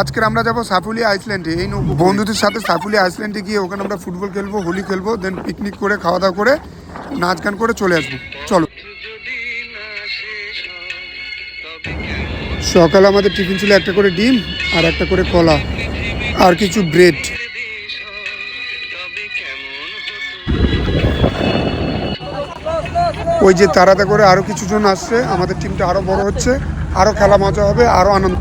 আজকে আমরা যাব সাফুলিয়া আইসল্যান্ডে। এই বন্ধুদের সাথে সাফুলি আইসল্যান্ডে গিয়ে ওখানে আমরা ফুটবল খেলব, হোলি খেলব দেন পিকনিক করে খাওয়া দাওয়া করে, নাচ গান করে চলে আসব। চলো। সকালে আমাদের টিফিন ছিল একটা করে ডিম আর একটা করে কলা আর কিছু ব্রেড। ওই যে তাড়াতা করে আরও কিছু জন আসছে, আমাদের টিমটা আরও বড় হচ্ছে, আরও খেলা মজা হবে, আরও আনন্দ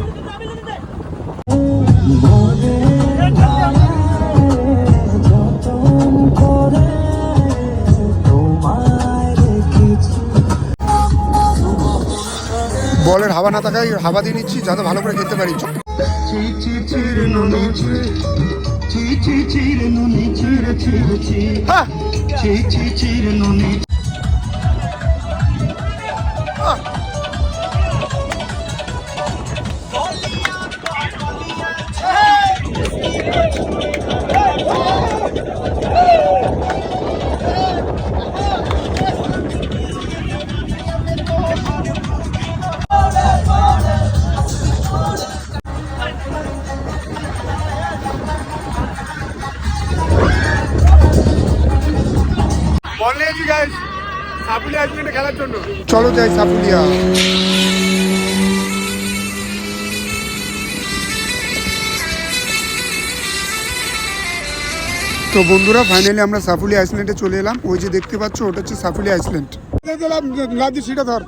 বলের হাওয়া না থাকায় হাওয়া দিয়ে নিচ্ছি যাতে ভালো করে খেতে পারি। হ্যাঁ। বল নিয়েছি গাইস সাফুলিয়া আইসল্যান্ডে খেলার জন্য। চলো যাই সাফুলিয়া তো বন্ধুরা ফাইনালি আমরা সাফুলি আইসল্যান্ডে চলে এলাম। ওই যে দেখতে পাচ্ছ ওটা হচ্ছে সাফুলি আইসল্যান্ড। সেটা ধর।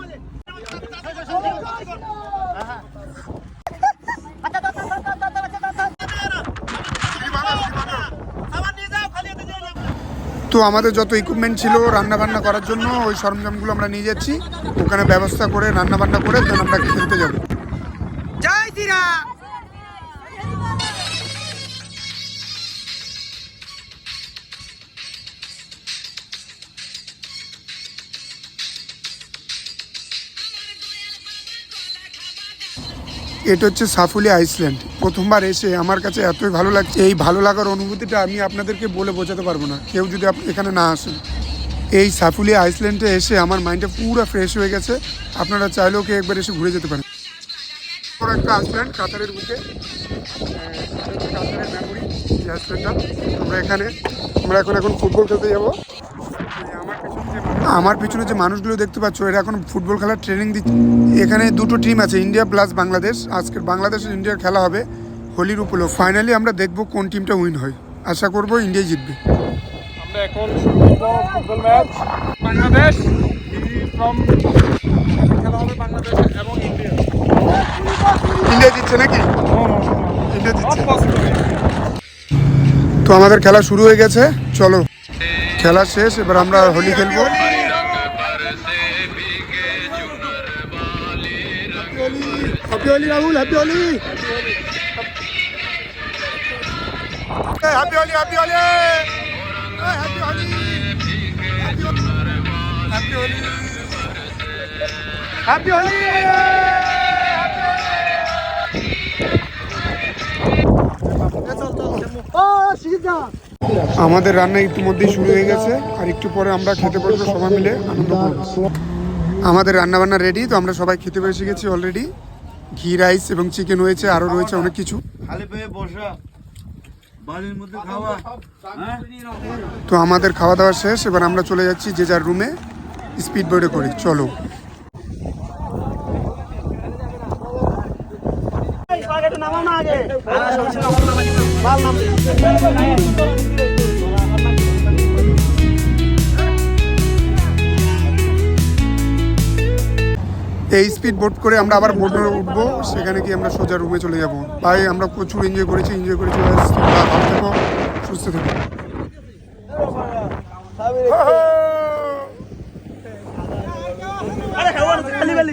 তো আমাদের যত ইকুইপমেন্ট ছিল রান্না বান্না করার জন্য, ওই সরঞ্জামগুলো আমরা নিয়ে যাচ্ছি। ওখানে ব্যবস্থা করে রান্না বান্না করে আমরা খেলতে যাব। জয় শ্রীরাম! এটা হচ্ছে সাফুলি আইসল্যান্ড। প্রথমবার এসে আমার কাছে এতই ভালো লাগছে, এই ভালো লাগার অনুভূতিটা আমি আপনাদেরকে বলে বোঝাতে পারব না। কেউ যদি আপ- এখানে না আসেন। এই সাফুলি আইসল্যান্ডে এসে আমার মাইন্ডটা পুরো ফ্রেশ হয়ে গেছে। আপনারা চাইলেও কি একবার এসে ঘুরে যেতে পারেন। বড় একটা আইসল্যান্ড, কাতারের বুকে। কাতারের আইসল্যান্ডটা। আমরা এখানে, আমরা এখন এখন ফুটবল খেলতে যাব এই আমার পেছনে যে- আমার পিছনে যে মানুষগুলো দেখতে পাচ্ছ এরা এখন ফুটবল খেলার ট্রেনিং দিচ্ছে। এখানে দুটো টিম আছে ইন্ডিয়া প্লাস বাংলাদেশ আজকের বাংলাদেশ ইন্ডিয়ার খেলা হবে হোলির উপলক্ষ। ফাইনালি আমরা দেখব কোন টিমটা উইন হয়। আশা করব ইন্ডিয়া জিতবে। আমরা এখন ফুটবল ম্যাচ বাংলাদেশ ফ্রম খেলা হবে বাংলাদেশ এবং ইন্ডিয়া ইন্ডিয়া জিতছে নাকি? ইন্ডিয়া জিতছে। তো আমাদের খেলা শুরু হয়ে গেছে। চলো খেলা শেষ এবার আমরা হোলি খেলব। Happy Holi Rahul happy Holi happy Holi happy Holi happy Holi happy Holi happy Holi আমাদের রান্না ইতিমধ্যেই শুরু হয়ে গেছে আর একটু পরে আমরা খেতে বসবো সবাই মিলে আনন্দ করব। আমাদের রান্না বান্না রেডি তো আমরা সবাই খেতে বসে গেছি অলরেডি ঘি রাইস এবং চিকেন হয়েছে আরও রয়েছে অনেক কিছু। খালি পেয়ে বসা। খাওয়া। হ্যাঁ? তো আমাদের খাওয়া দাওয়া শেষ এবার আমরা চলে যাচ্ছি যে যার রুমে স্পিড বোর্ডে করে। চলো। এই স্পিড বোট করে আমরা আবার বোটে উঠবো, সেখানে গিয়ে আমরা সোজা রুমে চলে যাব। ভাই, আমরা প্রচুর এনজয় করেছি এনজয় করেছি ভালো থেকো, সুস্থ থেকো।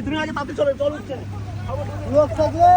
তুমি আগে চল লোক থাকলে